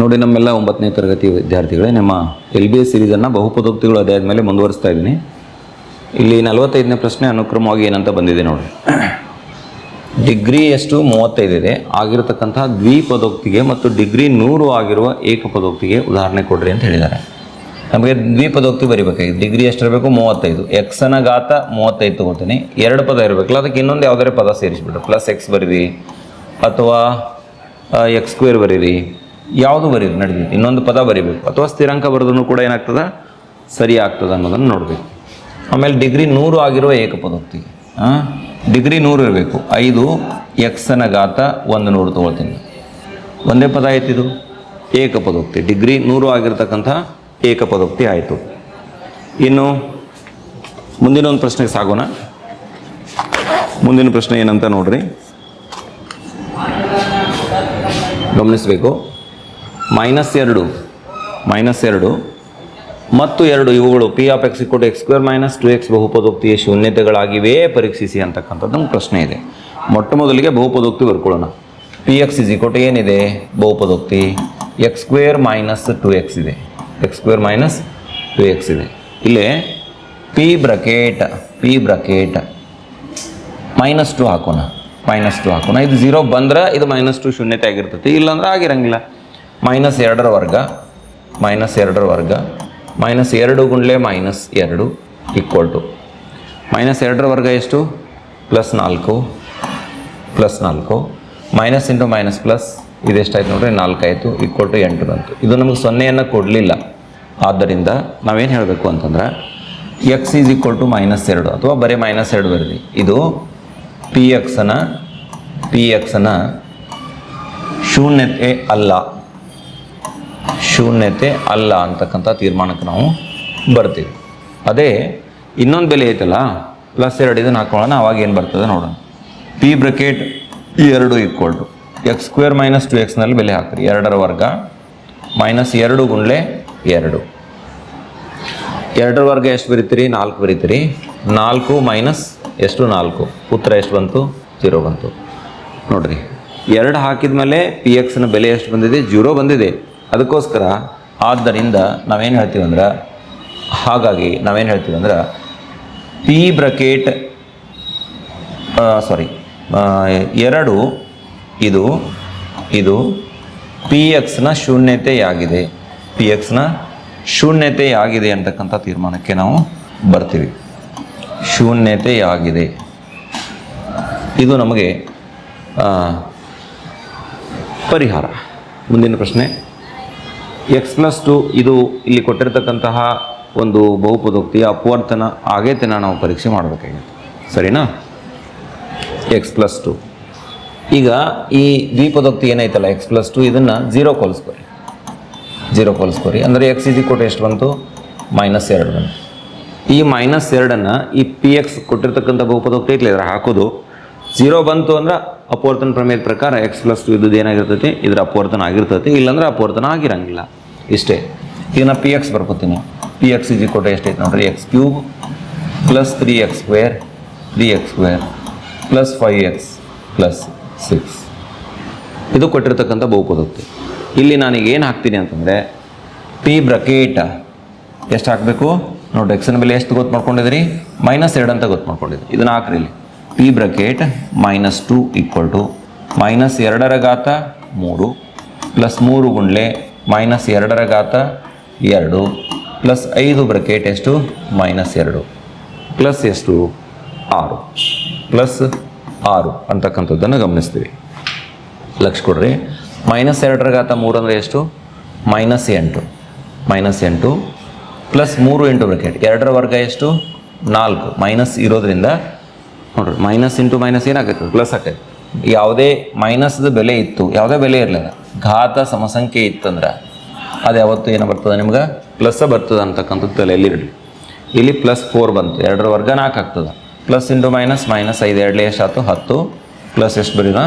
ನೋಡಿ ನಮ್ಮೆಲ್ಲ ಒಂಬತ್ತನೇ ತರಗತಿ ವಿದ್ಯಾರ್ಥಿಗಳೇ, ನಿಮ್ಮ ಎಲ್ ಬಿ ಎಸ್ ಸಿರೀಸನ್ನು ಬಹುಪದೋಕ್ತಿಗಳು ಅದೇ ಆದಮೇಲೆ ಮುಂದುವರಿಸ್ತಾ ಇದ್ದೀನಿ. ಇಲ್ಲಿ ನಲವತ್ತೈದನೇ ಪ್ರಶ್ನೆ ಅನುಕ್ರಮವಾಗಿ ಏನಂತ ಬಂದಿದೆ ನೋಡಿ ಡಿಗ್ರಿ ಎಷ್ಟು? ಮೂವತ್ತೈದಿದೆ ಆಗಿರತಕ್ಕಂತಹ ದ್ವಿಪದೋಕ್ತಿಗೆ ಮತ್ತು ಡಿಗ್ರಿ ನೂರು ಆಗಿರುವ ಏಕಪದೋಕ್ತಿಗೆ ಉದಾಹರಣೆ ಕೊಡ್ರಿ ಅಂತ ಹೇಳಿದ್ದಾರೆ. ನಮಗೆ ದ್ವಿಪದೋಕ್ತಿ ಬರಿಬೇಕಾಗಿದೆ ಡಿಗ್ರಿ ಎಷ್ಟಿರಬೇಕು? ಮೂವತ್ತೈದು. ಎಕ್ಸನ ಘಾತ ಮೂವತ್ತೈದು ತೊಗೊಳ್ತೀನಿ ಎರಡು ಪದ ಇರಬೇಕಲ್ಲ, ಅದಕ್ಕೆ ಇನ್ನೊಂದು ಯಾವುದಾದ್ರು ಪದ ಸೇರಿಸ್ಬಿಟ್ಟು ಪ್ಲಸ್ ಎಕ್ಸ್ ಬರೀರಿ. ಅಥವಾ ಎಕ್ಸ್ ಸ್ಕ್ವೇರ್ ಬರೀರಿ. ಯಾವುದು ಬರೀರಿ ನಡೀತೈತಿ. ಇನ್ನೊಂದು ಪದ ಬರಿಬೇಕು. ಅಥವಾ ಸ್ಥಿರಾಂಕ ಬರೋದನ್ನು ಕೂಡ ಏನಾಗ್ತದೆ? ಸರಿ ಆಗ್ತದೆ ಅನ್ನೋದನ್ನು ನೋಡಬೇಕು. ಆಮೇಲೆ ಡಿಗ್ರಿ ನೂರು ಆಗಿರುವ ಏಕಪದೋಕ್ತಿ. ಡಿಗ್ರಿ ನೂರು ಇರಬೇಕು. ಐದು ಎಕ್ಸನ ಘಾತ ಒಂದು ನೂರು ತೊಗೊಳ್ತೀನಿ. ಒಂದೇ ಪದ ಆಯ್ತಿದು ಏಕಪದೋಕ್ತಿ. ಡಿಗ್ರಿ ನೂರು ಆಗಿರ್ತಕ್ಕಂಥ ಏಕಪದೋಕ್ತಿ ಆಯಿತು. ಇನ್ನು ಮುಂದಿನ ಒಂದು ಪ್ರಶ್ನೆಗೆ ಸಾಗೋಣ. ಮುಂದಿನ ಪ್ರಶ್ನೆ ಏನಂತ ನೋಡ್ರಿ. ಗಮನಿಸಬೇಕು. ಮೈನಸ್ ಎರಡು ಮೈನಸ್ ಎರಡು, ಮತ್ತು ಎರಡು ಇವುಗಳು P of X equal X square minus two X ಬಹುಪದೋಕ್ತಿಯ ಶೂನ್ಯತೆಗಳಾಗಿವೆ, ಪರೀಕ್ಷಿಸಿ ಅಂತಕ್ಕಂಥದ್ದು ಒಂದು ಪ್ರಶ್ನೆ ಇದೆ. ಮೊಟ್ಟ ಮೊದಲಿಗೆ ಬಹುಪದೋಕ್ತಿ ಬರ್ಕೊಳ್ಳೋಣ. ಪಿ ಎಕ್ಸ್ ಇಸ್ ಇಕ್ವಲ್ ಏನಿದೆ? ಬಹುಪದೋಕ್ತಿ X square minus two X ಇದೆ. X square minus two X ಇದೆ. ಇಲ್ಲಿ P bracket P bracket minus two ಹಾಕೋಣ. ಮೈನಸ್ ಟು ಹಾಕೋಣ. ಇದು ಝೀರೋ ಬಂದ್ರೆ ಇದು ಮೈನಸ್ ಟು ಶೂನ್ಯತೆ ಆಗಿರ್ತೈತಿ. ಇಲ್ಲಾಂದ್ರೆ ಆಗಿರಂಗಿಲ್ಲ. ಮೈನಸ್ ಎರಡರ ವರ್ಗ, ಮೈನಸ್ ಎರಡರ ವರ್ಗ, ಮೈನಸ್ ಎರಡು ಗುಂಡ್ಲೆ ಮೈನಸ್ ಎರಡು ಈಕ್ವಲ್ ಟು ಮೈನಸ್ ಎರಡರ ವರ್ಗ ಎಷ್ಟು? ಪ್ಲಸ್ ನಾಲ್ಕು ಪ್ಲಸ್ ನಾಲ್ಕು. ಮೈನಸ್ ಇಂಟು ಮೈನಸ್ ಪ್ಲಸ್, ಇದೆಷ್ಟಾಯ್ತು ನೋಡ್ರಿ? ನಾಲ್ಕಾಯಿತು ಈಕ್ವಲ್ ಟು ಎಂಟು ಬಂತು. ಇದು ನಮಗೆ ಸೊನ್ನೆಯನ್ನು ಕೊಡಲಿಲ್ಲ. ಆದ್ದರಿಂದ ನಾವೇನು ಹೇಳಬೇಕು ಅಂತಂದ್ರೆ X is equal to minus ಎರಡು ಅಥವಾ ಬರೀ ಮೈನಸ್ ಎರಡು ಬರಲಿ ಇದು ಪಿ ಎಕ್ಸನ ಪಿ ಎಕ್ಸನ ಶೂನ್ಯತೆ ಅಲ್ಲ. ಶೂನ್ಯತೆ ಅಲ್ಲ ಅಂತಕ್ಕಂಥ ತೀರ್ಮಾನಕ್ಕೆ ನಾವು ಬರ್ತೀವಿ. ಅದೇ ಇನ್ನೊಂದು ಬೆಲೆ ಐತಲ್ಲ ಪ್ಲಸ್ ಎರಡು ಇದನ್ನು ಹಾಕೊಳ್ಳೋಣ, ಅವಾಗ ಏನು ಬರ್ತದೆ ನೋಡೋಣ. ಪಿ ಬ್ರಕೆಟ್ ಎರಡು equal to X square minus two ಎಕ್ಸ್ನಲ್ಲಿ ಬೆಲೆ ಹಾಕ್ರಿ. ಎರಡರ ವರ್ಗ ಮೈನಸ್ ಎರಡು ಗುಂಡ್ಲೆ ಎರಡು. ಎರಡರ ವರ್ಗ ಎಷ್ಟು ಬರೀತೀರಿ? ನಾಲ್ಕು ಬರೀತೀರಿ. ನಾಲ್ಕು ಮೈನಸ್ ಎಷ್ಟು ನಾಲ್ಕು? ಉತ್ತರ ಎಷ್ಟು ಬಂತು? ಜೀರೋ ಬಂತು. ನೋಡ್ರಿ, ಎರಡು ಹಾಕಿದ ಮೇಲೆ ಪಿ ಎಕ್ಸ್ನ ಬೆಲೆ ಎಷ್ಟು ಬಂದಿದೆ? ಜೀರೋ ಬಂದಿದೆ. ಅದಕ್ಕೋಸ್ಕರ ಆದ್ದರಿಂದ ನಾವೇನು ಹೇಳ್ತೀವಿ ಅಂದ್ರೆ, ಹಾಗಾಗಿ ನಾವೇನು ಹೇಳ್ತೀವಿ ಅಂದ್ರೆ ಪಿ ಬ್ರಕೆಟ್ ಸಾರಿ ಎರಡು, ಇದು ಇದು ಪಿ ಎಕ್ಸ್ನ ಶೂನ್ಯತೆಯಾಗಿದೆ. ಪಿ ಎಕ್ಸ್ನ ಶೂನ್ಯತೆಯಾಗಿದೆ ಅಂತಕ್ಕಂಥ ತೀರ್ಮಾನಕ್ಕೆ ನಾವು ಬರ್ತೀವಿ. ಶೂನ್ಯತೆಯಾಗಿದೆ. ಇದು ನಮಗೆ ಪರಿಹಾರ. ಮುಂದಿನ ಪ್ರಶ್ನೆ. ಎಕ್ಸ್ ಪ್ಲಸ್ ಟು ಇದು ಇಲ್ಲಿ ಕೊಟ್ಟಿರ್ತಕ್ಕಂತಹ ಒಂದು ಬಹುಪದೋಕ್ತಿಯ ಅಪವರ್ತನ ಆಗೇತನ ನಾವು ಪರೀಕ್ಷೆ ಮಾಡಬೇಕಾಗಿತ್ತು. ಸರಿನಾ? ಎಕ್ಸ್ ಪ್ಲಸ್ ಟು ಈಗ ಈ ದ್ವಿಪದೋಕ್ತಿ ಏನೈತಲ್ಲ ಎಕ್ಸ್ ಪ್ಲಸ್ ಟು ಇದನ್ನು ಜೀರೋ ಕೊಲಿಸ್ಕೊರಿ ಜೀರೋ ಕೊಲಿಸ್ಕೊರಿ ಅಂದರೆ ಎಕ್ಸ್ ಇಜಿ ಕೊಟ್ಟು ಎಷ್ಟು ಬಂತು? ಮೈನಸ್ ಎರಡು ಬಂತು. ಈ ಮೈನಸ್ ಎರಡನ್ನು ಈ ಪಿ ಎಕ್ಸ್ ಕೊಟ್ಟಿರ್ತಕ್ಕಂಥ ಬಹುಪದೋಕ್ತಿ ಐತಿ ಇದ್ರ ಹಾಕೋದು. ಜೀರೋ ಬಂತು ಅಂದ್ರೆ ಅಪವರ್ತನ ಪ್ರಮೇಯದ ಪ್ರಕಾರ ಎಕ್ಸ್ ಪ್ಲಸ್ ಟು ಇದ್ದದ್ದು ಏನಾಗಿರ್ತೈತಿ? ಇದ್ರ ಅಪವರ್ತನ ಆಗಿರ್ತೈತಿ. ಇಲ್ಲಾಂದ್ರೆ ಅಪವರ್ತನ ಆಗಿರಂಗಿಲ್ಲ. ಇಷ್ಟೇ ಈಗ ನಾನು ಪಿ ಎಕ್ಸ್ ಬರ್ಕೋತೀನಿ. ಪಿ ಎಕ್ಸ್ ಇಜಿ ಕೊಟ್ಟರೆ ಎಷ್ಟೈತೆ ನೋಡ್ರಿ? X cube plus three X square three X square plus five X plus six ಇದು ಕೊಟ್ಟಿರ್ತಕ್ಕಂಥ ಬಹುಪದೋಕ್ತಿ. ಇಲ್ಲಿ ನಾನೀಗ ಏನು ಹಾಕ್ತೀನಿ ಅಂತಂದರೆ ಪಿ ಬ್ರಕೇಟ ಎಷ್ಟು ಹಾಕಬೇಕು? ನೋಡಿ ಎಕ್ಸನ ಬೆಲೆ ಎಷ್ಟು ಗೊತ್ತು ಮಾಡ್ಕೊಂಡಿದ್ರಿ ಮೈನಸ್ ಎರಡು ಅಂತ ಗೊತ್ತು ಮಾಡ್ಕೊಂಡಿದ್ರಿ ಇದನ್ನ ಹಾಕ್ರಿ ಇಲ್ಲಿ. P bracket minus two equal to minus ಎರಡರ ಘಾತ ಮೂರು ಪ್ಲಸ್ ಮೂರು ಗುಂಡ್ಲೆ ಮೈನಸ್ ಎರಡರ ಘಾತ ಎರಡು ಪ್ಲಸ್ ಐದು ಬ್ರಕೆಟ್ ಎಷ್ಟು? ಮೈನಸ್ ಎರಡು. ಪ್ಲಸ್ ಎಷ್ಟು? ಆರು. ಪ್ಲಸ್ ಆರು ಅಂತಕ್ಕಂಥದ್ದನ್ನು ಗಮನಿಸ್ತೀವಿ. ಲಕ್ಷ ಕೊಡ್ರಿ. ಮೈನಸ್ ಎರಡರ ಘಾತ ಮೂರು ಅಂದರೆ ಎಷ್ಟು? ಮೈನಸ್ ಎಂಟು. ಮೈನಸ್ ಎಂಟು ಪ್ಲಸ್ ಮೂರು ಎಂಟು ಬ್ರಕೆಟ್ ಎರಡರ ವರ್ಗ ಎಷ್ಟು? ನಾಲ್ಕು. ಮೈನಸ್ ಇರೋದ್ರಿಂದ ನೋಡ್ರಿ ಮೈನಸ್ ಇಂಟು ಮೈನಸ್ ಏನಾಗತ್ತೆ? ಪ್ಲಸ್ ಆಕೈತೆ ಯಾವುದೇ ಮೈನಸ್ದ ಬೆಲೆ ಇತ್ತು. ಯಾವುದೇ ಬೆಲೆ ಇರಲಿಲ್ಲ. ಘಾತ ಸಮಸಂಖ್ಯೆ ಇತ್ತಂದ್ರೆ ಅದು ಯಾವತ್ತು ಏನು ಬರ್ತದೆ ನಿಮ್ಗೆ? ಪ್ಲಸ್ ಬರ್ತದೆ ಅಂತಕ್ಕಂಥದ್ದು ತಲೆಯಲ್ಲಿ ಇರಲಿ. ಇಲ್ಲಿ ಪ್ಲಸ್ ಫೋರ್ ಬಂತು, ಎರಡರ ವರ್ಗ ನಾಲ್ಕು ಆಗ್ತದೆ. ಪ್ಲಸ್ ಇಂಟು ಮೈನಸ್ ಮೈನಸ್ ಐದು, ಎರಡಲೇ ಎಷ್ಟು ಆಯ್ತು? ಹತ್ತು. ಪ್ಲಸ್ ಎಷ್ಟು ಬರೆಯೋಣ?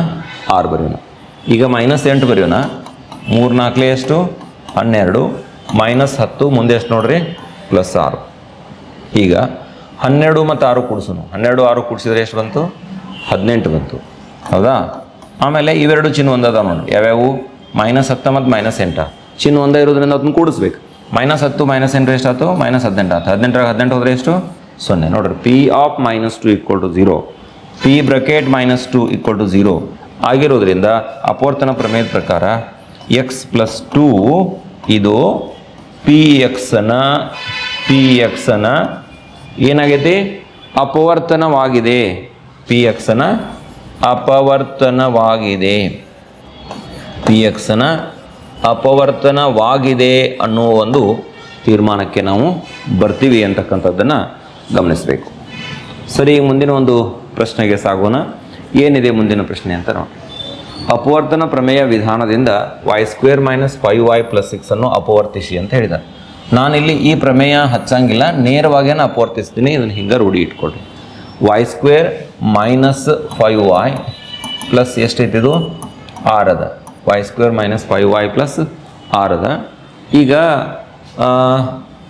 ಆರು ಬರೆಯೋಣ. ಈಗ ಮೈನಸ್ ಎಂಟು ಬರೆಯೋಣ. ಮೂರು ನಾಲ್ಕಲೇ ಎಷ್ಟು? ಹನ್ನೆರಡು. ಮೈನಸ್ ಹತ್ತು, ಮುಂದೆ ಎಷ್ಟು ನೋಡ್ರಿ? ಪ್ಲಸ್ ಆರು. ಈಗ ಹನ್ನೆರಡು ಮತ್ತು ಆರು ಕೂಡಿಸೋಣ ಹನ್ನೆರಡು, ಆರು ಕೂಡಿಸಿದ್ರೆ ಎಷ್ಟು ಬಂತು? ಹದಿನೆಂಟು ಬಂತು. ಹೌದಾ? ಆಮೇಲೆ ಇವೆರಡು ಚಿನ್ನ ಒಂದದ ನೋಡಿ ಯಾವ್ಯಾವು? ಮೈನಸ್ ಹತ್ತ ಮತ್ತು ಮೈನಸ್ ಎಂಟ. ಚಿನ್ನ ಒಂದೇ ಇರೋದ್ರಿಂದ ಅದನ್ನು ಕೂಡಿಸ್ಬೇಕು. ಮೈನಸ್ ಹತ್ತು, ಮೈನಸ್ ಎಂಟು ಎಷ್ಟಾಯ್ತು ಮೈನಸ್ ಹದಿನೆಂಟು ಆಯ್ತು. ಹದಿನೆಂಟರಾಗ ಹದಿನೆಂಟು ಹೋದ್ರೆ ಎಷ್ಟು? ಸೊನ್ನೆ. ನೋಡ್ರಿ P of minus two equal to zero P bracket minus two equal to zero ಆಗಿರೋದ್ರಿಂದ ಅಪವರ್ತನ ಪ್ರಮೇಯದ ಪ್ರಕಾರ ಎಕ್ಸ್ ಪ್ಲಸ್ ಟು ಇದು ಪಿ ಎಕ್ಸನ ಪಿ ಎಕ್ಸನ ಏನಾಗೈತಿ? ಅಪವರ್ತನವಾಗಿದೆ. ಪಿ ಎಕ್ಸನ ಅಪವರ್ತನವಾಗಿದೆ. ಪಿ ಎಕ್ಸನ ಅಪವರ್ತನವಾಗಿದೆ ಅನ್ನೋ ಒಂದು ತೀರ್ಮಾನಕ್ಕೆ ನಾವು ಬರ್ತೀವಿ ಅಂತಕ್ಕಂಥದ್ದನ್ನು ಗಮನಿಸಬೇಕು. ಸರಿ, ಮುಂದಿನ ಒಂದು ಪ್ರಶ್ನೆಗೆ ಸಾಗೋಣ. ಏನಿದೆ ಮುಂದಿನ ಪ್ರಶ್ನೆ ಅಂತ ನೋಡಿ. ಅಪವರ್ತನ ಪ್ರಮೇಯ ವಿಧಾನದಿಂದ Y square minus five Y plus six ಅನ್ನು ಅಪವರ್ತಿಸಿ ಅಂತ ಹೇಳಿದ್ದಾರೆ ನಾನಿಲ್ಲಿ ಈ ಪ್ರಮೇಯ ಹಚ್ಚಂಗಿಲ್ಲ ನೇರವಾಗೇನೆ ಅಪವರ್ತಿಸ್ತೀನಿ, ಇದನ್ನು ಹಿಂಗೆ ರೂಢಿ ಇಟ್ಕೊಳ್ರಿ. Y square minus five Y plus ಎಷ್ಟೈತಿದು ಆರ್ ಅದ. Y square minus five Y plus R ಅದ. ಈಗ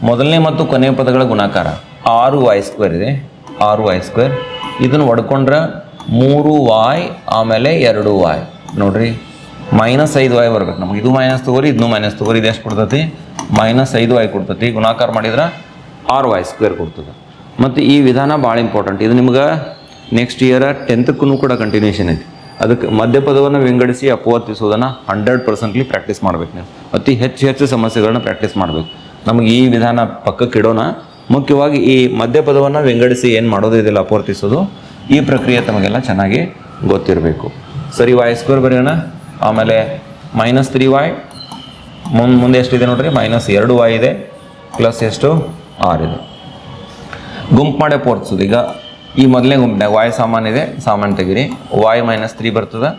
ಮೊದಲನೇ ಮತ್ತು ಕೊನೆಯ ಪದಗಳ ಗುಣಾಕಾರ ಆರು ವೈ ಸ್ಕ್ವೇರ್ ಇದೆ. ಆರು ವೈ ಸ್ಕ್ವೇರ್ ಇದನ್ನು ಒಡ್ಕೊಂಡ್ರೆ ಮೂರು ವಾಯ್ ಆಮೇಲೆ ಎರಡು ವಾಯ್ ನೋಡ್ರಿ ಮೈನಸ್ ಐದು ವಾಯ್ ಬರ್ಬೇಕು. ನಮ್ಗೆ ಇದು ಮೈನಸ್ ತಗೋರಿ ಇದನ್ನು ಮೈನಸ್ ತಗೋರಿ, ಇದು ಎಷ್ಟು ಕೊಡ್ತೈತಿ? ಮೈನಸ್ ಐದು ವಾಯ್ ಕೊಡ್ತತಿ. ಗುಣಾಕಾರ ಮಾಡಿದ್ರೆ ಆರು ವಾಯ್ ಸ್ಕ್ವೇರ್ ಕೊಡ್ತದೆ. ಮತ್ತು ಈ ವಿಧಾನ ಭಾಳ ಇಂಪಾರ್ಟೆಂಟ್ ಇದು ನಿಮ್ಗೆ ನೆಕ್ಸ್ಟ್ ಇಯರ್ ಟೆಂತಕ್ಕೂ ಕೂಡ ಕಂಟಿನ್ಯೂಷನ್ ಐತಿ. ಅದಕ್ಕೆ ಮಧ್ಯಪದವನ್ನು ವಿಂಗಡಿಸಿ ಅಪವರ್ತಿಸೋದನ್ನು ಹಂಡ್ರೆಡ್ ಪರ್ಸೆಂಟ್ಲಿ ಪ್ರಾಕ್ಟೀಸ್ ಮಾಡ್ಬೇಕು ನೀವು. ಅತಿ ಹೆಚ್ಚು ಹೆಚ್ಚು ಸಮಸ್ಯೆಗಳನ್ನ ಪ್ರಾಕ್ಟೀಸ್ ಮಾಡಬೇಕು. ನಮಗೆ ಈ ವಿಧಾನ ಪಕ್ಕಕ್ಕೆ ಇಡೋಣ. ಮುಖ್ಯವಾಗಿ ಈ ಮಧ್ಯಪದವನ್ನು ವಿಂಗಡಿಸಿ ಏನು ಮಾಡೋದು, ಇದೆಲ್ಲ ಅಪವರ್ತಿಸೋದು, ಈ ಪ್ರಕ್ರಿಯೆ ತಮಗೆಲ್ಲ ಚೆನ್ನಾಗಿ ಗೊತ್ತಿರಬೇಕು. ಸರಿ ವಾಯ್ ಸ್ಕ್ವೇರ್ ಬರೆಯೋಣ. ಆಮೇಲೆ ಮೈನಸ್ ತ್ರೀ ವಾಯ್ ಮುಂದೆ ಮುಂದೆ ಎಷ್ಟಿದೆ ನೋಡ್ರಿ? ಮೈನಸ್ ಎರಡು ವಾಯ್ ಇದೆ ಪ್ಲಸ್ ಎಷ್ಟು? ಆರ್ ಇದೆ. ಗುಂಪು ಮಾಡಿ ಅಪವರ್ತಿಸೋದು. ಈಗ ಈ ಮೊದಲನೇ ಗುಂಪಿನಾಗ ವಾಯ್ ಸಾಮಾನು ಇದೆ ಸಾಮಾನು ತೆಗೀರಿ. ವಾಯ್ ಮೈನಸ್ ತ್ರೀ ಬರ್ತದೆ.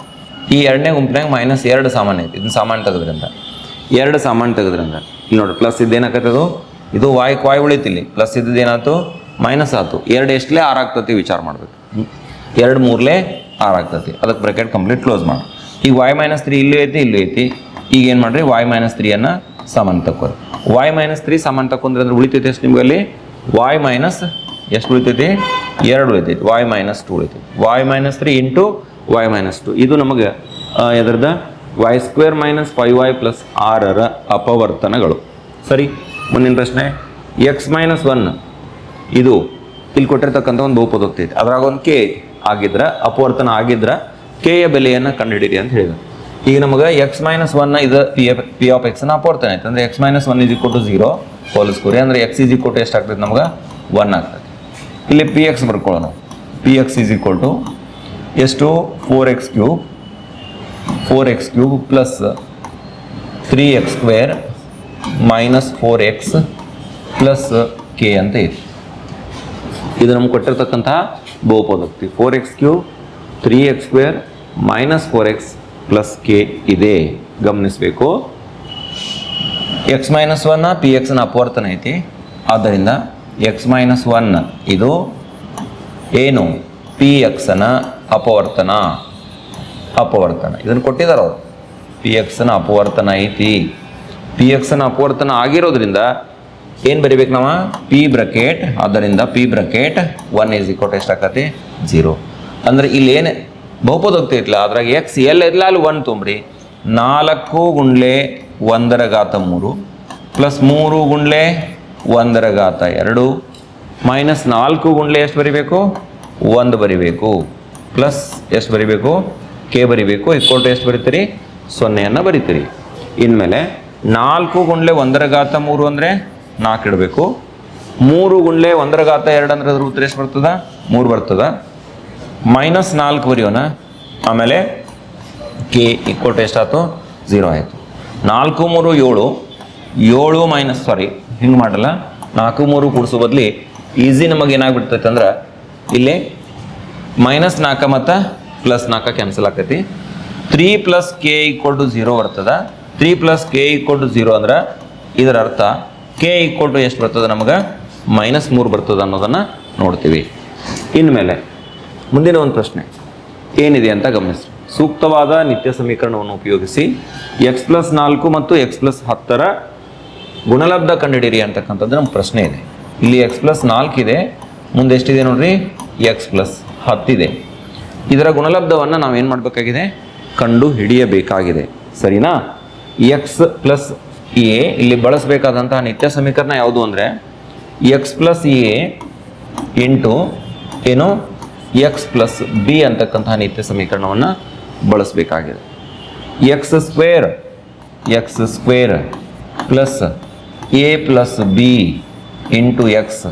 ಈ ಎರಡನೇ ಗುಂಪಿನಾಗ ಮೈನಸ್ ಎರಡು ಸಾಮಾನು ಐತಿ. ಇದನ್ನ ಸಾಮಾನು ತೆಗೆದ್ರಿಂದ ಎರಡು ಸಾಮಾನು ತೆಗೆದ್ರಿಂದ ಇಲ್ಲಿ ನೋಡಿ ಪ್ಲಸ್ ಇದ್ದೇನಾಕತ್ತದು ಇದು ವಾಯ್ ವಾಯ್ ಉಳಿತಿಲ್ಲಿ. ಪ್ಲಸ್ ಇದ್ದದ್ದು ಏನಾಯ್ತು ಮೈನಸ್ ಆಯ್ತು. ಎರಡು ಎಷ್ಟಲೇ ಆರು ಆಗ್ತತಿ ವಿಚಾರ ಮಾಡಬೇಕು. ಎರಡು ಮೂರಲೇ ಆರು ಆಗ್ತತಿ. ಅದಕ್ಕೆ ಬ್ರೆಕೆಟ್ ಕಂಪ್ಲೀಟ್ ಕ್ಲೋಸ್ ಮಾಡಿ. ಈಗ ವಾಯ್ ಮೈನಸ್ ತ್ರೀ ಇಲ್ಲೂ ಐತಿ ಇಲ್ಲೂ ಐತಿ. ಈಗ ಏನು ಮಾಡ್ರಿ? ವಾಯ್ ಮೈನಸ್ ತ್ರೀಯನ್ನು ಸಾಮಾನು ತಕ್ಕೋರಿ. ವಾಯ್ ಮೈನಸ್ ತ್ರೀ ಸಾಮಾನು ತಕೊಂಡ್ರೆ ಅಂದ್ರೆ ಉಳಿತೈತೆ ಎಷ್ಟು ನಿಮಗಲ್ಲಿ? ವಾಯ್ ಮೈನಸ್ ಎಷ್ಟು ಉಳಿತೈತಿ? ಎರಡು ಉಳಿತೈತಿ. Y minus two ಉಳಿತೈತಿ. Y minus three into Y minus two ಇದು ನಮಗೆ ಎದ್ರದ Y square minus five Y plus ಆರರ ಅಪವರ್ತನಗಳು. ಸರಿ? ಮುಂದಿನ ಪ್ರಶ್ನೆ. ಎಕ್ಸ್ ಮೈನಸ್ ಒನ್ ಇದು ಇಲ್ಲಿ ಕೊಟ್ಟಿರ್ತಕ್ಕಂಥ ಒಂದು ಬಹುಪದೋಕ್ತಿ ಅದ್ರಾಗ ಒಂದು ಕೆ ಆಗಿದ್ರೆ, ಅಪವರ್ತನ ಆಗಿದ್ರೆ ಕೆ ಯ ಬೆಲೆಯನ್ನು ಕಂಡುಹಿಡಿಯಿರಿ ಅಂತ ಹೇಳಿದ್ರು. ಈಗ ನಮಗೆ ಎಕ್ಸ್ ಮೈನಸ್ ಒನ್ ಇದು ಪಿ ಎಫ್ ಪಿ ಆಫ್ ಎಕ್ಸ್ನ ಅಪವರ್ತನ ಆಯ್ತು. ಅಂದರೆ X minus one is equal to zero whole ಅಂದರೆ ಎಕ್ಸ್ ಇಸ್ ಈಕ್ವಲ್ ಟು ಎಷ್ಟು ಆಗ್ತದೆ ನಮ್ಗೆ? ಒನ್ ಆಗ್ತದೆ ಇಲ್ಲಿ P X ಬರ್ಕೊಳ್ಳೋಣ. P X is equal to ಎಷ್ಟು four X cube four X cube plus three X square minus four X plus K ಅಂತ ಇದೆ. ಇದು ನಮ್ಗೆ ಕೊಟ್ಟಿರ್ತಕ್ಕಂತಹ ಬಹುಪದಕ್ತಿ. Four X cube three X square minus four X plus K ಇದೆ. ಗಮನಿಸಬೇಕು. X minus ಒನ್ನ P ಎಕ್ಸ್ನ ಅಪವರ್ತನ ಐತಿ. ಆದ್ದರಿಂದ ಎಕ್ಸ್ ಮೈನಸ್ ಒನ್ ಇದು ಏನು? ಪಿ ಎಕ್ಸನ ಅಪವರ್ತನ. ಅಪವರ್ತನ. ಇದನ್ನು ಕೊಟ್ಟಿದ್ದಾರೆ ಅವರು. ಪಿ ಎಕ್ಸನ ಅಪವರ್ತನ ಐತಿ. ಪಿ ನ ಅಪವರ್ತನ ಆಗಿರೋದ್ರಿಂದ ಏನು ಬರಿಬೇಕು ನಾವು? ಪಿ ಬ್ರಕೆಟ್ ಆದ್ದರಿಂದ P bracket one is equal ಎಷ್ಟಾಕತಿ zero ಅಂದ್ರೆ ಇಲ್ಲಿ ಏನು ಬಹುಪದ ಹೋಗ್ತೈತಿಲ್ಲ ಅದ್ರಾಗ ಎಕ್ಸ್ ಎಲ್ಲ ಇರಲ್ಲ ಅಲ್ಲಿ ಒನ್ ತುಂಬ್ರಿ. ನಾಲ್ಕು ಗುಂಡ್ಲೆ ಒಂದರ ಘಾತ ಮೂರು. ಪ್ಲಸ್ ಮೂರು ಗುಂಡ್ಲೆ ಒಂದರ ಘಾತ ಎರಡು. ಮೈನಸ್ ನಾಲ್ಕು ಗುಂಡ್ಲೆ ಎಷ್ಟು ಬರಿಬೇಕು? ಒಂದು ಬರಿಬೇಕು. ಪ್ಲಸ್ ಎಷ್ಟು ಬರಿಬೇಕು? ಕೆ ಬರಿಬೇಕು. ಇಕ್ವಲ್ ಎಷ್ಟು ಬರಿತೀರಿ? ಸೊನ್ನೆಯನ್ನು ಬರಿತೀರಿ. ಇನ್ಮೇಲೆ ನಾಲ್ಕು ಗುಂಡ್ಲೆ ಒಂದರ ಘಾತ ಮೂರು ಅಂದರೆ ನಾಲ್ಕು ಇಡಬೇಕು. ಮೂರು ಗುಂಡ್ಲೆ ಒಂದರ ಘಾತ ಎರಡು ಅಂದ್ರೆ ಅದ್ರ ಉತ್ತರ ಎಷ್ಟು ಬರ್ತದ? ಮೂರು ಬರ್ತದ. ಮೈನಸ್ ನಾಲ್ಕು ಬರೆಯೋಣ. ಆಮೇಲೆ ಕೆ ಇಕ್ವಲ್ ಟು ಎಷ್ಟಾಯ್ತು ಝೀರೋ ಆಯಿತು. ನಾಲ್ಕು ಮೂರು ಏಳು. ಏಳು ಮೈನಸ್ ಸಾರಿ ಹಿಂಗೆ ಮಾಡಲ್ಲ. ನಾಲ್ಕು ಮೂರು ಕೂಡಿಸೋ ಬದಲಿ ಈಸಿ ನಮಗೆ ಏನಾಗ್ಬಿಡ್ತೈತೆ ಅಂದ್ರೆ ಇಲ್ಲಿ ಮೈನಸ್ ನಾಲ್ಕು ಮತ್ತು ಪ್ಲಸ್ ನಾಲ್ಕು ಕ್ಯಾನ್ಸಲ್ ಆಗ್ತೈತಿ. Three plus K equal to zero ಬರ್ತದ. Three plus K equal to zero ಅಂದ್ರೆ ಇದರ ಅರ್ಥ ಕೆ ಈಕ್ವಲ್ ಟು ಎಷ್ಟು ಬರ್ತದೆ ನಮಗೆ? ಮೈನಸ್ ಮೂರು ಬರ್ತದೆ ಅನ್ನೋದನ್ನು ನೋಡ್ತೀವಿ. ಇನ್ಮೇಲೆ ಮುಂದಿನ ಒಂದು ಪ್ರಶ್ನೆ. ಏನಿದೆ ಅಂತ ಗಮನಿಸಿ. ಸೂಕ್ತವಾದ ನಿತ್ಯ ಸಮೀಕರಣವನ್ನು ಉಪಯೋಗಿಸಿ ಎಕ್ಸ್ ಪ್ಲಸ್ ನಾಲ್ಕು ಮತ್ತು ಎಕ್ಸ್ ಪ್ಲಸ್ ಹತ್ತರ ಗುಣಲಬ್ಧ ಕಂಡುಹಿಡಿಯಿರಿ ಅಂತಕ್ಕಂಥದ್ದು ನಮ್ಮ ಪ್ರಶ್ನೆ ಇದೆ. ಇಲ್ಲಿ ಎಕ್ಸ್ ಪ್ಲಸ್ ನಾಲ್ಕಿದೆ ಮುಂದೆ ಎಷ್ಟಿದೆ ನೋಡ್ರಿ? ಎಕ್ಸ್ ಪ್ಲಸ್ ಹತ್ತಿದೆ ಇದರ ಗುಣಲಬ್ಧವನ್ನು ನಾವೇನು ಮಾಡಬೇಕಾಗಿದೆ? ಕಂಡು ಹಿಡಿಯಬೇಕಾಗಿದೆ ಸರಿನಾ? ಎಕ್ಸ್ ಪ್ಲಸ್ ಎ ಇಲ್ಲಿ ಬಳಸಬೇಕಾದಂತಹ ನಿತ್ಯ ಸಮೀಕರಣ ಯಾವುದು ಅಂದರೆ ಎಕ್ಸ್ ಪ್ಲಸ್ ಎ ಇಂಟು ಏನು? ಎಕ್ಸ್ ಪ್ಲಸ್ ಬಿ ಅಂತಕ್ಕಂತಹ ನಿತ್ಯ ಸಮೀಕರಣವನ್ನು ಬಳಸಬೇಕಾಗಿದೆ. X square X square plus A plus B into X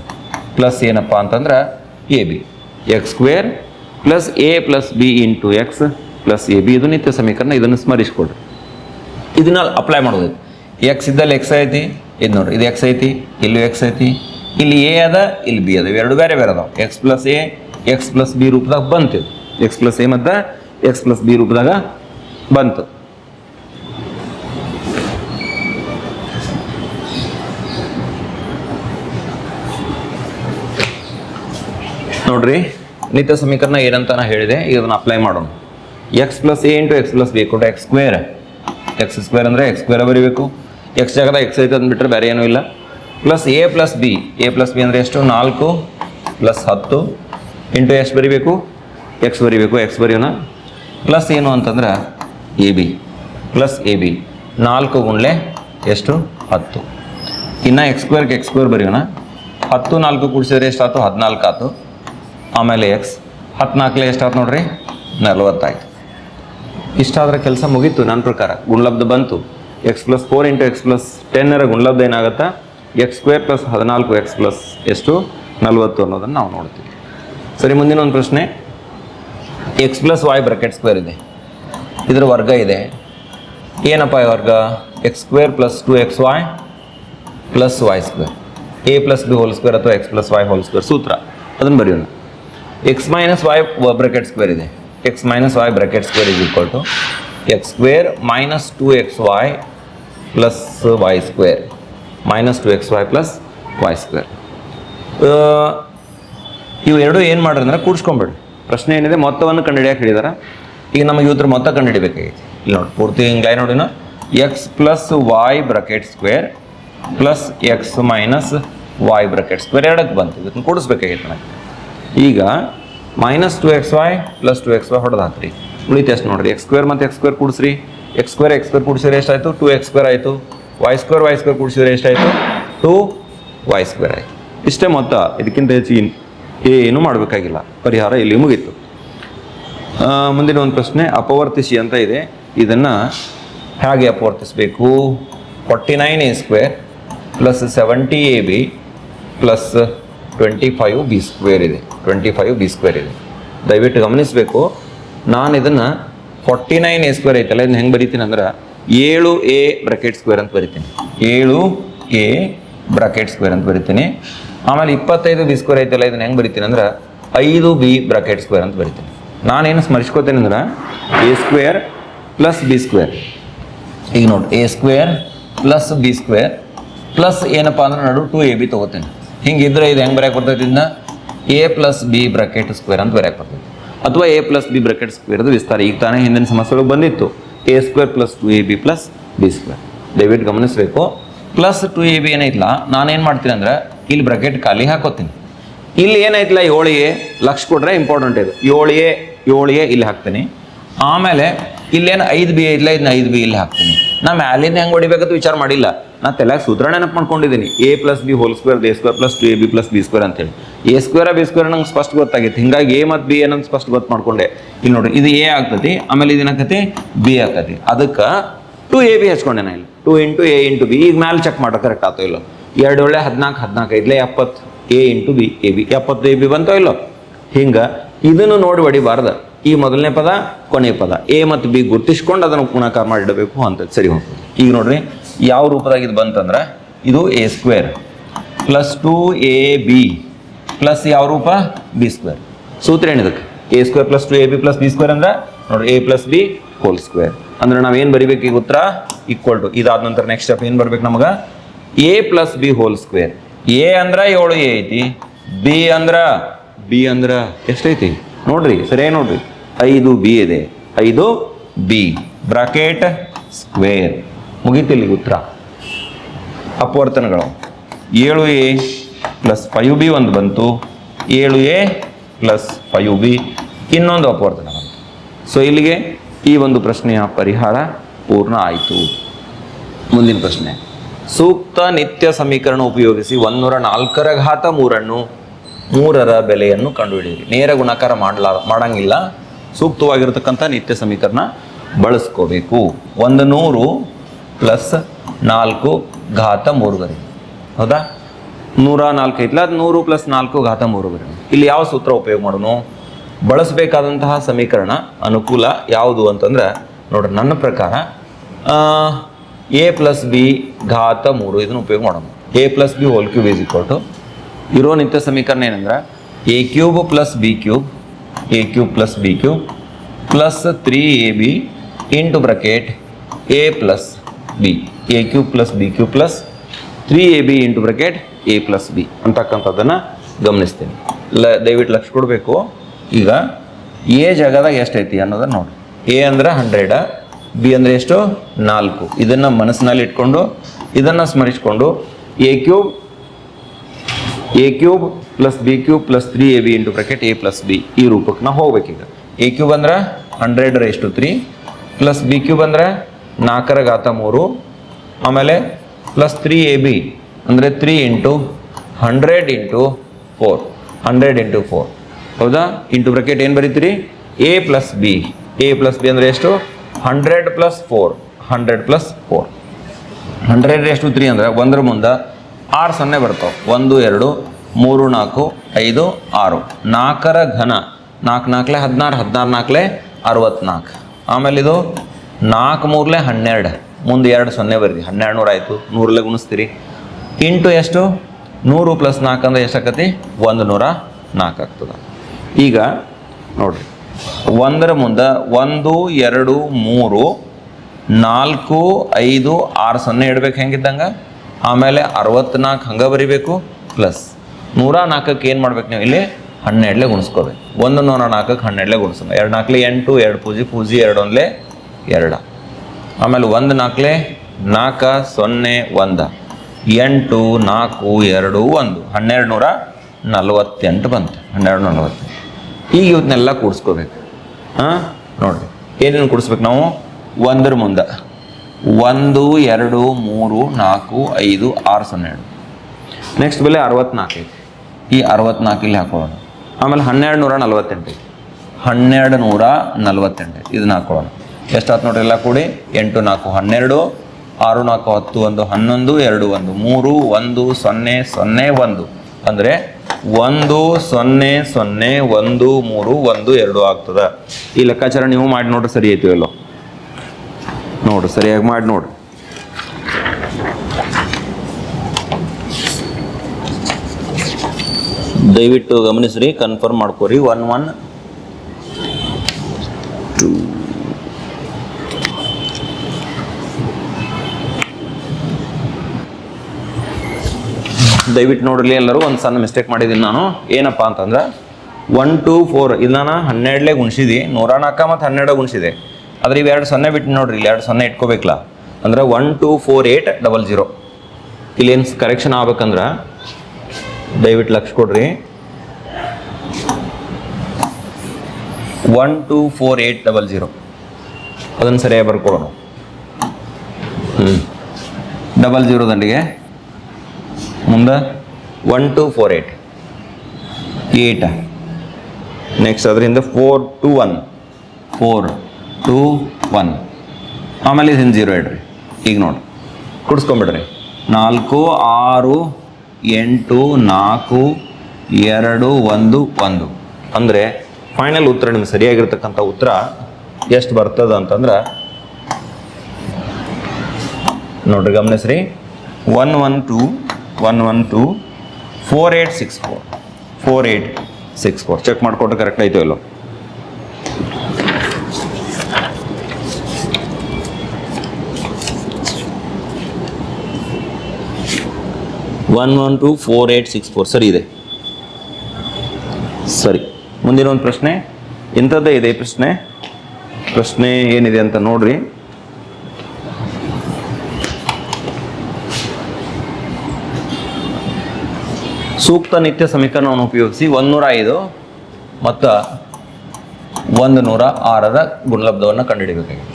plus ಏನಪ್ಪ ಅಂತಂದ್ರೆ A B X square plus A plus B into X plus A B ಇದು ನಿತ್ಯ ಸಮೀಕರಣ, ಇದನ್ನು ಸ್ಮರಿಸ್ಕೊಡ್ರಿ ಇದನ್ನ ಅಪ್ಲೈ ಮಾಡೋದು. ಎಕ್ಸ್ ಇದ್ದಲ್ಲಿ ಎಕ್ಸ್ ಐತಿ, ಇದು ನೋಡ್ರಿ, ಇದು ಎಕ್ಸ್ ಐತಿ, ಇಲ್ಲಿ ಎಕ್ಸ್ ಐತಿ, ಇಲ್ಲಿ ಎ ಅದ, ಇಲ್ಲಿ ಬಿ ಅದ ಎರಡು ಬೇರೆ ಬೇರೆ ಅದಾವೆ. X plus A X plus B ರೂಪದಾಗ ಬಂತು ಎಕ್ಸ್ ಪ್ಲಸ್ ಎ ಮತ್ತು ಎಕ್ಸ್ ಪ್ಲಸ್ ಬಿ ರೂಪದಾಗ ಬಂತು. ನೋಡ್ರಿ, ನಿತ್ಯ ಸಮೀಕರಣ ಏನಂತ ನಾ ಹೇಳಿದೆ, ಈಗ ಅದನ್ನ ಅಪ್ಲೈ ಮಾಡೋಣ. X plus A into X plus B ಕೊಟ್ಟು ಎಕ್ಸ್ ಸ್ಕ್ವೇರ್ ಎಕ್ಸ್ ಸ್ಕ್ವೇರ್ ಅಂದರೆ ಎಕ್ಸ್ ಸ್ಕ್ವೇರ್ ಬರೀಬೇಕು. ಎಕ್ಸ್ ಜಾಗದ ಎಕ್ಸ್ ಐತೆ ಅಂದ್ಬಿಟ್ರೆ ಬೇರೆ ಏನೂ ಇಲ್ಲ. Plus A plus B A plus B ಅಂದರೆ ಎಷ್ಟು? ನಾಲ್ಕು ಪ್ಲಸ್ ಹತ್ತು ಇಂಟು ಎಷ್ಟು ಬರೀಬೇಕು. ಎಕ್ಸ್ ಬರೀಬೇಕು ಎಕ್ಸ್ ಬರೆಯೋಣ. ಪ್ಲಸ್ ಏನು ಅಂತಂದ್ರೆ A B plus A B ನಾಲ್ಕು ಗುಂಡ್ಲೆ ಎಷ್ಟು? ಹತ್ತು. ಇನ್ನು ಎಕ್ಸ್ ಸ್ಕ್ವೇರ್ಗೆ ಎಕ್ಸ್ ಸ್ಕ್ವೇರ್ ಬರೆಯೋಣ. ಹತ್ತು ನಾಲ್ಕು ಕೂಡಿಸಿದ್ರೆ ಎಷ್ಟಾಯ್ತು? ಹದಿನಾಲ್ಕು ಆಯ್ತು. ಆಮೇಲೆ ಎಕ್ಸ್ ಹದಿನಾಲ್ಕಲೆ ಎಷ್ಟಾಯ್ತು ನೋಡ್ರಿ? ನಲ್ವತ್ತಾಯ್ತು. ಇಷ್ಟಾದ್ರೆ ಕೆಲಸ ಮುಗೀತು ನನ್ನ ಪ್ರಕಾರ. ಗುಣಲಬ್ಧ ಬಂತು. X plus four into X plus ಟೆನ್ನರ ಗುಣಲಬ್ಧ ಏನಾಗುತ್ತಾ? ಎಕ್ಸ್ ಸ್ಕ್ವೇರ್ ಪ್ಲಸ್ ಹದಿನಾಲ್ಕು ಎಕ್ಸ್ ಪ್ಲಸ್ ಎಷ್ಟು? ನಲ್ವತ್ತು ಅನ್ನೋದನ್ನು ನಾವು ನೋಡ್ತೀವಿ. ಸರಿ, ಮುಂದಿನ ಒಂದು ಪ್ರಶ್ನೆ. X plus Y bracket square ಇದೆ. ಇದರ ವರ್ಗ ಇದೆ. ಏನಪ್ಪ ಈ ವರ್ಗ? X square plus two X Y plus Y square A plus B whole square ಅಥವಾ X plus Y whole square ಸೂತ್ರ. ಅದನ್ನು ಬರೆಯೋಣ. X minus Y bracket square ಇದೆ. X minus Y bracket square is equal to X square minus two X Y plus Y square minus two X Y plus Y square ಇವು ಎರಡು ಏನು ಮಾಡ್ರಿ ಅಂದ್ರೆ ಕೂಡ್ಸ್ಕೊಂಬಿಡ್ರಿ. ಪ್ರಶ್ನೆ ಏನಿದೆ, ಮೊತ್ತವನ್ನು ಕಂಡುಹಿಡಿಯಕ್ಕೆ ಹೇಳಿದಾರೆ. ಈಗ ನಮಗೆ ಇವತ್ತರ ಮೊತ್ತ ಕಂಡುಹಿಡಿಬೇಕಾಗೈತಿ. ಇಲ್ಲಿ ನೋಡಿ, ಪೂರ್ತಿ ಹಿಂಗೆ ನೋಡಿನ X plus Y bracket square plus X minus Y bracket square ಎರಡಕ್ಕೆ ಬಂತು. ಇದನ್ನು ಕೂಡಿಸ್ಬೇಕಾಗಿತ್ತು ನನಗೆ ಈಗ minus two X Y plus two X Y ಹೊಡೆದು ಹಾಕ್ರಿ ಉಳಿತು ಎಷ್ಟು ನೋಡ್ರಿ? ಎಕ್ಸ್ ಸ್ಕ್ವೇರ್ ಮತ್ತು ಎಕ್ಸ್ ಸ್ಕ್ವೇರ್ ಕೂಡಿಸ್ರಿ. ಎಕ್ಸ್ ಸ್ಕ್ವೇರ್ ಎಕ್ಸ್ ಸ್ಕ್ವೇರ್ ಕೂಡಿಸಿದ್ರೆ ಎಷ್ಟಾಯಿತು? ಟು ಎಕ್ಸ್ ಸ್ಕ್ವೇರ್ ಆಯಿತು. ವೈ ಸ್ಕ್ವೇರ್ ವೈ ಸ್ಕ್ವೇರ್ ಕೂಡಿಸಿದ್ರೆ ಎಷ್ಟಾಯಿತು? ಟು ವೈ ಸ್ಕ್ವೇರ್ ಆಯಿತು. ಇಷ್ಟೇ ಮೊತ್ತ, ಇದಕ್ಕಿಂತ ಹೆಚ್ಚು ಏನೂ ಮಾಡಬೇಕಾಗಿಲ್ಲ. ಪರಿಹಾರ ಇಲ್ಲಿ ಮುಗೀತು. ಮುಂದಿನ ಒಂದು ಪ್ರಶ್ನೆ, ಅಪವರ್ತಿಸಿ ಅಂತ ಇದೆ. ಇದನ್ನು ಹೇಗೆ ಅಪವರ್ತಿಸಬೇಕು? Forty nine A square plus seventy A B plus twenty five B square ಇದೆ. ಟ್ವೆಂಟಿ ಫೈವ್ ಬಿ ಸ್ಕ್ವೇರ್ ಇದೆ. ದಯವಿಟ್ಟು ಗಮನಿಸಬೇಕು. ನಾನು ಇದನ್ನು ಫಾರ್ಟಿ ನೈನ್ ಎ ಸ್ಕ್ವೇರ್ ಐತಲ್ಲ, ಇದನ್ನ ಹೆಂಗೆ ಬರಿತೀನಿ ಅಂದ್ರೆ ಏಳು ಎ ಬ್ರಾಕೆಟ್ ಸ್ಕ್ವೇರ್ ಅಂತ ಬರಿತೀನಿ. ಏಳು ಎ ಬ್ರಾಕೆಟ್ ಸ್ಕ್ವೇರ್ ಅಂತ ಬರಿತೀನಿ. ಆಮೇಲೆ ಇಪ್ಪತ್ತೈದು ಬಿ ಸ್ಕ್ವೇರ್ ಐತಲ್ಲ, ಇದನ್ನ ಹೆಂಗೆ ಬರಿತೀನಿ ಅಂದ್ರೆ ಐದು ಬಿ ಬ್ರಾಕೆಟ್ ಸ್ಕ್ವೇರ್ ಅಂತ ಬರಿತೀನಿ. ನಾನೇನು ಸ್ಮರಿಸ್ಕೋತೇನೆ ಅಂದ್ರೆ A square plus B square ಈಗ ನೋಡಿ A square plus B square plus ಏನಪ್ಪ ಅಂದ್ರೆ ನಡು ಟು ಎ ಬಿ ತೊಗೋತೇನೆ. ಹಿಂಗಿದ್ರೆ ಇದು ಹೆಂಗೆ ಬರೆಯಕ್ಕೆ ಬರ್ತೈತಿ ಇದನ್ನ? A plus B bracket square ಅಂತ ಬರೆಯಕ್ಕೆ ಬರ್ತೈತಿ. ಅಥವಾ ಎ ಪ್ಲಸ್ ಬಿ ಬ್ರಾಕೆಟ್ ಸ್ಕ್ವೇರ್ದು ವಿಸ್ತಾರ. ಈಗ ತಾನೇ ಹಿಂದಿನ ಸಮಸ್ಯೆಗಳು ಬಂದಿತ್ತು. A square plus two A B plus B square ದಯವಿಟ್ಟು ಗಮನಿಸಬೇಕು. ಪ್ಲಸ್ ಟು ಎ ಬಿ ಏನೈತಿಲ್ಲ ನಾನೇನು ಮಾಡ್ತೀನಿ ಅಂದ್ರೆ ಇಲ್ಲಿ ಬ್ರಾಕೆಟ್ ಖಾಲಿ ಹಾಕೋತೀನಿ. ಇಲ್ಲಿ ಏನೈತಿಲ್ಲ ಏಳು ಎ ಲಕ್ಷ ಕೊಟ್ರೆ ಇಂಪಾರ್ಟೆಂಟ್ ಇದು. ಏಳು ಎ ಏಳು ಎ ಇಲ್ಲಿ ಹಾಕ್ತೀನಿ. ಆಮೇಲೆ ಇಲ್ಲೇನು ಐದು ಬಿ ಐತಿಲ್ಲ ಇದನ್ನ ಐದು ಬಿ ಇಲ್ಲಿ ಹಾಕ್ತೀನಿ. ನಾ ಮ್ಯಾಲಿಂದ ಹೆಂಗೆ ಹೊಡಿಬೇಕಂತ ವಿಚಾರ ಮಾಡಿಲ್ಲ. ನಾ ತಲೆಯಾಗ ಸೂತ್ರ ನೆನಪು ಮಾಡ್ಕೊಂಡಿದ್ದೀನಿ A plus B whole square A square plus two A B plus B square ಅಂತೇಳಿ ಎ ಸ್ಕ್ವೇರ್ ಬಿ ಸ್ಕ್ವೇರ್ ನಂಗೆ ಸ್ಪಷ್ಟ ಗೊತ್ತಾಗಿತ್ತು ಹಿಂಗಾಗಿ ಎ ಮತ್ತು ಬಿ ಏನಂತ ಸ್ಪಷ್ಟ ಗೊತ್ತು ಮಾಡ್ಕೊಂಡೆ. ಇಲ್ಲಿ ನೋಡ್ರಿ, ಇದು ಎ ಆಗ್ತತಿ, ಆಮೇಲೆ ಇದೇನಾಕತಿ ಬಿ ಆಗ್ತತಿ. ಅದಕ್ಕೆ ಟು ಎ ಬಿ ಹಚ್ಕೊಂಡೆ ನಾ ಇಲ್ಲಿ. Two into A into B ಈಗ ಮ್ಯಾಲೆ ಚೆಕ್ ಮಾಡೋ ಕರೆಕ್ಟ್ ಆತೋ ಇಲ್ಲೋ? ಎರಡು ಒಳ್ಳೆ ಹದಿನಾಲ್ಕು ಹದಿನಾಲ್ಕು ಐದ್ಲೆ ಎಪ್ಪತ್ತು. A into B A B ಎಪ್ಪತ್ತು ಎ ಬಿ ಬಂತೋ ಇಲ್ಲೋ? ಹಿಂಗೆ, ಇದನ್ನು ನೋಡಿ ಹೊಡಿಬಾರ್ದು. ಈ ಮೊದಲನೇ ಪದ ಕೊನೆ ಪದ. ಎ ಮತ್ತು ಬಿ ಗುರ್ತಿಸ್ಕೊಂಡು ಅದನ್ನು ಗುಣಾಕಾರ ಮಾಡಿಡಬೇಕು ಅಂತ. ಸರಿ ಹೋಗ್ತದೆ ಈಗ ನೋಡ್ರಿ, ಯಾವ ರೂಪದಾಗ ಇದು ಬಂತಂದ್ರೆ, ಇದು A square. Plus two A B. Plus ಯಾವ ರೂಪ? B square. ಸೂತ್ರ ಏನಿದಕ್ಕೆ? A square plus two A B plus B square ಅಂದ್ರೆ, ನೋಡ್ರಿ, A plus B whole square. ಅಂದ್ರೆ ನಾವು ಏನು ಬರಿಬೇಕು ಈಗ ಉತ್ತರ? Equal to. ಇದಾದ ನಂತರ ನೆಕ್ಸ್ಟ್ ಸ್ಟೆಪ್ ಏನು ಬರ್ಬೇಕು ನಮಗೆ? A plus B whole square. A ಅಂದ್ರೆ ಏಳು ಎ ಐತಿ. ಬಿ ಅಂದ್ರ ಬಿ ಅಂದ್ರ ಎಷ್ಟೈತಿ? ನೋಡ್ರಿ, ಸರಿಯಾಗಿ ನೋಡ್ರಿ. ಐದು ಬಿ ಇದೆ. ಐದು ಬಿ. Bracket square. ಮುಗಿತಿಲ್ಲಿ ಉತ್ತರ. ಅಪವರ್ತನಗಳು. ಏಳು ಎ ಪ್ಲಸ್ ಫೈವ್ ಬಿ ಒಂದು ಬಂತು. ಏಳು ಎ ಪ್ಲಸ್ ಫೈವ್ ಬಿ. ಇನ್ನೊಂದು ಅಪವರ್ತನ ಬಂತು ಸೊ ಇಲ್ಲಿಗೆ ಈ ಒಂದು ಪ್ರಶ್ನೆಯ ಪರಿಹಾರ ಪೂರ್ಣ ಆಯಿತು. ಮುಂದಿನ ಪ್ರಶ್ನೆ. ಸೂಕ್ತ ನಿತ್ಯ ಸಮೀಕರಣ ಉಪಯೋಗಿಸಿ ಒಂದೂರ ನಾಲ್ಕರ ಘಾತ ಮೂರನ್ನು ಮೂರರ ಬೆಲೆಯನ್ನು ಕಂಡುಹಿಡಿಯಿರಿ. ನೇರ ಗುಣಾಕಾರ ಮಾಡಲಾ ಮಾಡಂಗಿಲ್ಲ. ಸೂಕ್ತವಾಗಿರತಕ್ಕಂಥ ನಿತ್ಯ ಸಮೀಕರಣ ಬಳಸ್ಕೋಬೇಕು. ಒಂದು ನೂರು ಪ್ಲಸ್ ನಾಲ್ಕು ಘಾತ ಮೂರು ಬರೀ ಹೌದಾ? ನೂರ ನಾಲ್ಕು ಐತ್ಲ, ಅದು ನೂರು ಪ್ಲಸ್ ನಾಲ್ಕು ಘಾತ ಮೂರು ಬರೀ ಇಲ್ಲಿ ಯಾವ ಸೂತ್ರ ಉಪಯೋಗ ಮಾಡೋಣ ಬಳಸಬೇಕಾದಂತಹ ಸಮೀಕರಣ ಅನುಕೂಲ ಯಾವುದು ಅಂತಂದ್ರೆ, ನೋಡ್ರಿ, ನನ್ನ ಪ್ರಕಾರ ಎ ಪ್ಲಸ್ ಬಿ ಘಾತ ಮೂರು ಇದನ್ನು ಉಪಯೋಗ ಮಾಡೋಣ A plus B whole cube is equal to ಇರೋ ನಿತ್ಯ ಸಮೀಕರಣ ಏನಂದ್ರೆ A cube plus B cube A cube plus B cube plus three A B into bracket A plus B A cube plus B cube plus three A B into bracket A plus B ಅಂತಕ್ಕಂಥದ್ದನ್ನು ಗಮನಿಸ್ತೀನಿ. ಲ, ದಯವಿಟ್ಟು ಲಕ್ಷ ಕೊಡಬೇಕು. ಈಗ A ಜಾಗದಾಗ ಎಷ್ಟೈತಿ ಅನ್ನೋದನ್ನು ನೋಡಿ. ಎ ಅಂದರೆ ಹಂಡ್ರೆಡ ಬಿ ಅಂದರೆ ಎಷ್ಟು? ನಾಲ್ಕು. ಇದನ್ನು ಮನಸ್ಸಿನಲ್ಲಿ ಇಟ್ಕೊಂಡು, ಇದನ್ನು ಸ್ಮರಿಸಿಕೊಂಡು A cube A cube plus B cube plus three A B into bracket A plus B ಈ ರೂಪಕ್ಕೆ ನಾವು ಹೋಗ್ಬೇಕೀಗ. ಎ ಕ್ಯೂಬ್ ಅಂದ್ರೆ ಹಂಡ್ರೆಡ್ ರೇಷ್ಟು ತ್ರೀ ಪ್ಲಸ್ ಬಿ ಕ್ಯೂಬ್ ಅಂದ್ರೆ ನಾಲ್ಕರ ಘಾತ ಮೂರು. ಆಮೇಲೆ ಪ್ಲಸ್ ತ್ರೀ ಎ ಬಿ ಅಂದರೆ three into hundred into four hundred into four ಹೌದಾ? ಇಂಟು ಬ್ರಕೆಟ್ ಏನು ಬರೀತೀರಿ? A plus B A plus B ಅಂದರೆ ಎಷ್ಟು? Hundred plus four hundred plus four hundred ಎಷ್ಟು ತ್ರೀ ಅಂದರೆ ಒಂದರ ಮುಂದೆ ಆರು ಸೊನ್ನೆ ಬರ್ತಾವೆ. ಒಂದು, ಎರಡು, ಮೂರು, ನಾಲ್ಕು, ಐದು, ಆರು. ನಾಲ್ಕರ ಘನ. ನಾಲ್ಕು ನಾಲ್ಕಲೆ ಹದಿನಾರು ಹದಿನಾರು ನಾಲ್ಕಲೆ ಅರವತ್ನಾಲ್ಕು. ಆಮೇಲೆ ಇದು ನಾಲ್ಕು ಮೂರಲೆ ಹನ್ನೆರಡು. ಮುಂದೆ ಎರಡು ಸೊನ್ನೆ ಬರ್ರಿ. ಹನ್ನೆರಡು ನೂರು ಆಯಿತು. ನೂರಲ್ಲೇ ಗುಣಿಸ್ತೀರಿ. ಇಂಟು ಎಷ್ಟು? ನೂರು ಪ್ಲಸ್ ನಾಲ್ಕು ಅಂದರೆ ಎಷ್ಟಾಕತಿ ಒಂದು ನೂರ ನಾಲ್ಕು ಆಗ್ತದೆ. ಈಗ ನೋಡಿರಿ. ಒಂದರ ಮುಂದೆ ಒಂದು, ಎರಡು, ಮೂರು, ನಾಲ್ಕು, ಐದು, ಆರು ಸೊನ್ನೆ ಇಡ್ಬೇಕು ಹೆಂಗಿದ್ದಂಗೆ? ಆಮೇಲೆ ಅರವತ್ನಾಲ್ಕು ಹಂಗೆ ಬರಿಬೇಕು ಪ್ಲಸ್ ನೂರ ನಾಲ್ಕಕ್ಕೆ ಏನು ಮಾಡ್ಬೇಕು ನೀವು ಇಲ್ಲಿ? ಹನ್ನೆರಡಲೆ ಗುಣಿಸ್ಕೋಬೇಕು ಒಂದು ನೂರ ನಾಲ್ಕಕ್ಕೆ ಹನ್ನೆರಡಲೆ ಗುಣಿಸೋಣ ಎರಡು ನಾಲ್ಕಲೆ ಎಂಟು, ಎರಡು ಪೂಜಿ ಪೂಜಿ ಎರಡು ಒಂದ್ಲೆ ಎರಡ. ಆಮೇಲೆ ಒಂದು ನಾಲ್ಕಲೆ ನಾಲ್ಕ, ಸೊನ್ನೆ, ಒಂದು. ಎಂಟು, ನಾಲ್ಕು, ಎರಡು, ಒಂದು. ಹನ್ನೆರಡು ನೂರ ನಲವತ್ತೆಂಟು ಬಂತು. ಹನ್ನೆರಡು ನಲ್ವತ್ತೆಂಟು. ಈಗ ಇವನ್ನೆಲ್ಲ ಕೂಡಿಸ್ಕೋಬೇಕು ಹಾಂ? ನೋಡಿರಿ. ಏನೇನು ಕೂಡಿಸ್ಬೇಕು ನಾವು? ಒಂದ್ರ ಮುಂದೆ. ಒಂದು ಎರಡು ಮೂರು ನಾಲ್ಕು ಐದು ಆರು ಸೊನ್ನೆ ಎರಡು ನೆಕ್ಸ್ಟ್ ಬೆಲೆ ಅರವತ್ನಾಲ್ಕು ಐತಿ. ಈ ಅರವತ್ನಾಲ್ಕು ಇಲ್ಲಿ ಹಾಕೊಳ್ಳೋಣ. ಆಮೇಲೆ ಹನ್ನೆರಡು ನೂರ ನಲ್ವತ್ತೆಂಟು ಐತಿ. ಹನ್ನೆರಡು ನೂರ ನಲ್ವತ್ತೆಂಟು ಐತಿ. ಇದನ್ನ ಹಾಕೊಳ್ಳೋಣ. ಎಷ್ಟಾಯ್ತು ನೋಡ್ರಿ ಎಲ್ಲ ಕೂಡಿ? ಎಂಟು ನಾಲ್ಕು ಹನ್ನೆರಡು ಆರು ನಾಲ್ಕು ಹತ್ತು ಒಂದು ಹನ್ನೊಂದು ಎರಡು ಒಂದು ಮೂರು ಒಂದು ಸೊನ್ನೆ ಸೊನ್ನೆ ಒಂದು. ಅಂದರೆ ಒಂದು ಸೊನ್ನೆ ಸೊನ್ನೆ ಒಂದು ಮೂರು ಒಂದು ಎರಡು ಆಗ್ತದೆ. ಈ ಲೆಕ್ಕಾಚಾರ ನೀವು ಮಾಡಿ ನೋಡ್ರಿ ಸರಿ ಐತಿ ನೋಡ್ರಿ ಸರಿಯಾಗಿ ಮಾಡಿ ನೋಡು. ದಯವಿಟ್ಟು ಗಮನಿಸ್ರಿ ಕನ್ಫರ್ಮ್ ಮಾಡ್ಕೋರಿ. ಒನ್ ಒನ್ ದಯವಿಟ್ಟು ನೋಡ್ರಿ ಎಲ್ಲರೂ, ಒಂದು ಸಣ್ಣ ಮಿಸ್ಟೇಕ್ ಮಾಡಿದ್ದೀನಿ ನಾನು. ಏನಪ್ಪ ಅಂತಂದ್ರೆ ಒನ್ ಟು ಫೋರ್ ಇದನ್ನ ಹನ್ನೆರಡಲೇ ಗುಣಿಸಿದಿ. ನೂರ ನಾಲ್ಕ ಮತ್ತು ಹನ್ನೆರಡು ಗುಣಿಸಿದೆ. ಆದ್ರೆ ಇವು ಎರಡು ಸೊನ್ನೆ ಬಿಟ್ಟು ನೋಡ್ರಿ, ಇಲ್ಲಿ ಎರಡು ಸೊನ್ನೆ ಇಟ್ಕೋಬೇಕಲ್ಲ. ಅಂದ್ರೆ one two four eight double zero ಇಲ್ಲೇನು ಕರೆಕ್ಷನ್ ಆಗ್ಬೇಕಂದ್ರೆ ದಯವಿಟ್ಟು ಲಕ್ಷ ಕೊಡ್ರಿ. One two four eight double zero ಅದನ್ನು ಸರಿಯಾಗಿ ಬರ್ಕೊಡೋಣ. ಹ್ಞೂ ಡಬಲ್ ಜೀರೋ ದಂಡಿಗೆ. ಮುಂದೆ ಒನ್ ಟು ಫೋರ್ ಏಯ್ಟ್ ಏಟ ನೆಕ್ಸ್ಟ್ ಅದರಿಂದ four two one four two one ಆಮೇಲೆ ಇದನ್ನು ಜೀರೋ ಇಡ್ರಿ. ಈಗ ನೋಡಿ. ಕುಡಿಸ್ಕೊಂಬಿಡ್ರಿ. ನಾಲ್ಕು, ಆರು, ಎಂಟು, ನಾಲ್ಕು, ಎರಡು, ಒಂದು ಒಂದು. ಅಂದರೆ ಫೈನಲ್ ಉತ್ತರ ನಿಮ್ಗೆ ಸರಿಯಾಗಿರ್ತಕ್ಕಂಥ ಉತ್ತರ ಎಷ್ಟು ಬರ್ತದ ಅಂತಂದ್ರೆ ನೋಡ್ರಿ ಗಮನಿಸ್ರಿ. One one two one one two four eight six four four eight six four check ಮಾಡಿಕೊಟ್ರೆ ಕರೆಕ್ಟ್ ಆಯ್ತು ಇಲ್ಲೋ? One one two four eight six four ಸರಿ, ಇದೆ. ಸರಿ. ಮುಂದಿನ ಒಂದು ಪ್ರಶ್ನೆ. ಎಂಥದ್ದೇ ಇದೆ ಪ್ರಶ್ನೆ. ಪ್ರಶ್ನೆ ಏನಿದೆ ಅಂತ ನೋಡ್ರಿ. ಸೂಕ್ತ ನಿತ್ಯ ಸಮೀಕರಣವನ್ನು ಉಪಯೋಗಿಸಿ ಒಂದೂರ ಐದು ಮತ್ತು ಒಂದು ನೂರ ಆರರ ಗುಣಲಬ್ಧವನ್ನು ಕಂಡುಹಿಡಿಬೇಕಾಗಿದೆ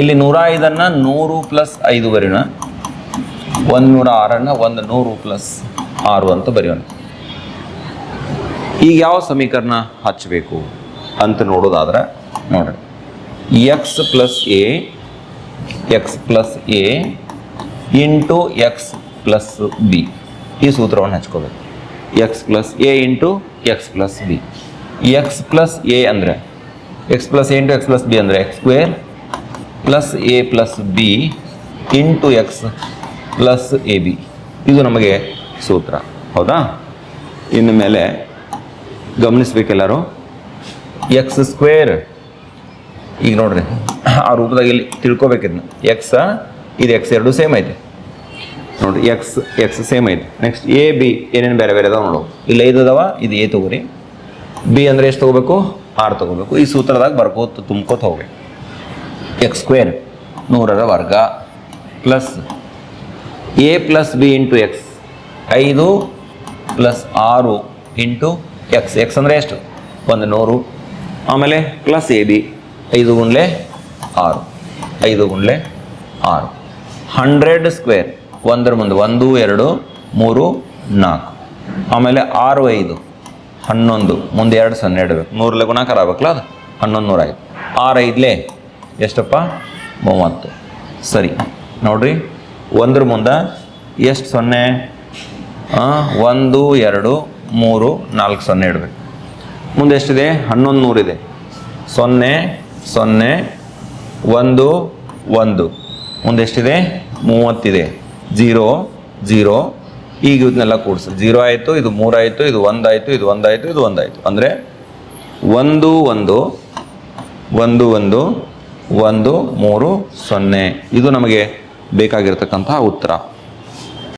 ಇಲ್ಲಿ ನೂರ ಐದನ್ನು ನೂರು ಪ್ಲಸ್ ಐದು ಒಂದು ನೂರ ಆರನ್ನು ಒಂದು ನೂರು ಪ್ಲಸ್ ಆರು ಅಂತ ಬರೆಯೋಣ. ಈಗ ಯಾವ ಸಮೀಕರಣ ಹಚ್ಚಬೇಕು ಅಂತ ನೋಡೋದಾದ್ರೆ, ನೋಡ್ರಿ. X plus A X plus A into X plus B ಈ ಸೂತ್ರವನ್ನು ಹಚ್ಕೋಬೇಕು. X plus A into X plus B X plus A ಅಂದರೆ X plus A into X plus B ಅಂದರೆ X square plus A plus B into X plus A B ಇದು ನಮಗೆ ಸೂತ್ರ, ಹೌದಾ? ಇನ್ನು ಮೇಲೆ ಗಮನಿಸ್ಬೇಕೆಲ್ಲರೂ. ಎಕ್ಸ್ ಸ್ಕ್ವೇರ್ ಈಗ ನೋಡ್ರಿ, ಆ ರೂಪದಾಗ ಇಲ್ಲಿ ತಿಳ್ಕೊಬೇಕಿದ್ನ ಎಕ್ಸ್ ಇದು ಎಕ್ಸ್ ಎರಡು ಸೇಮ್ ಐತೆ. ನೋಡ್ರಿ ಎಕ್ಸ್ ಎಕ್ಸ್ ಸೇಮ್ ಐತೆ. ನೆಕ್ಸ್ಟ್ ಎ ಬಿ ಏನೇನು ಬೇರೆ ಬೇರೆ ಅದಾವೆ ನೋಡು. ಇಲ್ಲಿ ಐದು ಅದಾವ, ಇದು ಎ ತಗೋರಿ. ಬಿ ಅಂದರೆ ಎಷ್ಟು ತಗೋಬೇಕು? ಆರ್ ತಗೋಬೇಕು. ಈ ಸೂತ್ರದಾಗ ಬರ್ಕೋತ, ತುಂಬ್ಕೋತ ಹೋಗ್ಬೇಕು ಎಕ್ಸ್ ಸ್ಕ್ವೇರ್ ನೂರರ ವರ್ಗ plus A plus B into X ಐದು ಪ್ಲಸ್ ಆರು ಇಂಟು ಎಕ್ಸ್ ಎಕ್ಸ್ ಅಂದರೆ ಎಷ್ಟು? ಒಂದು ನೂರು. ಆಮೇಲೆ ಪ್ಲಸ್ ಎ ಬಿ ಐದು ಗುಂಡ್ಲೆ ಆರು. ಐದು ಗುಂಡ್ಲೆ ಆರು. Hundred square. ಒಂದರ ಮುಂದೆ ಒಂದು, ಎರಡು, ಮೂರು, ನಾಲ್ಕು. ಆಮೇಲೆ ಆರು, ಐದು. ಹನ್ನೊಂದು. ಮುಂದೆ ಎರಡು ಸೊನ್ನೆ ಇಡಬೇಕು. ನೂರಲೆ ಗುಣಾಕಾರ ಆಗ್ಬೇಕಲ್ಲ ಅದು? ಹನ್ನೊಂದು ನೂರ ಐದು ಆರು ಐದಲೇ ಎಷ್ಟಪ್ಪ? ಮೂವತ್ತು. ಸರಿ. ನೋಡ್ರಿ. ಒಂದ್ರ ಮುಂದೆ ಎಷ್ಟು ಸೊನ್ನೆ? ಒಂದು, ಎರಡು, ಮೂರು, ನಾಲ್ಕು ಸೊನ್ನೆ ಇಡಬೇಕು. ಮುಂದೆ ಎಷ್ಟಿದೆ? ಹನ್ನೊಂದು ನೂರಿದೆ. ಸೊನ್ನೆ ಸೊನ್ನೆ, ಒಂದು ಒಂದು. ಮುಂದೆ ಎಷ್ಟಿದೆ? ಮೂವತ್ತಿದೆ. Zero zero. ಈಗ ಇದನ್ನೆಲ್ಲ ಕೂಡಿಸಿ. ಜೀರೋ ಆಯಿತು, ಇದು ಮೂರಾಯಿತು ಇದು ಒಂದಾಯಿತು ಇದು ಒಂದಾಯಿತು ಇದು ಒಂದಾಯಿತು ಅಂದರೆ ಒಂದು ಒಂದು ಒಂದು ಒಂದು ಒಂದು, ಮೂರು, ಸೊನ್ನೆ. ಇದು ನಮಗೆ ಬೇಕಾಗಿರ್ತಕ್ಕಂತಹ ಉತ್ತರ.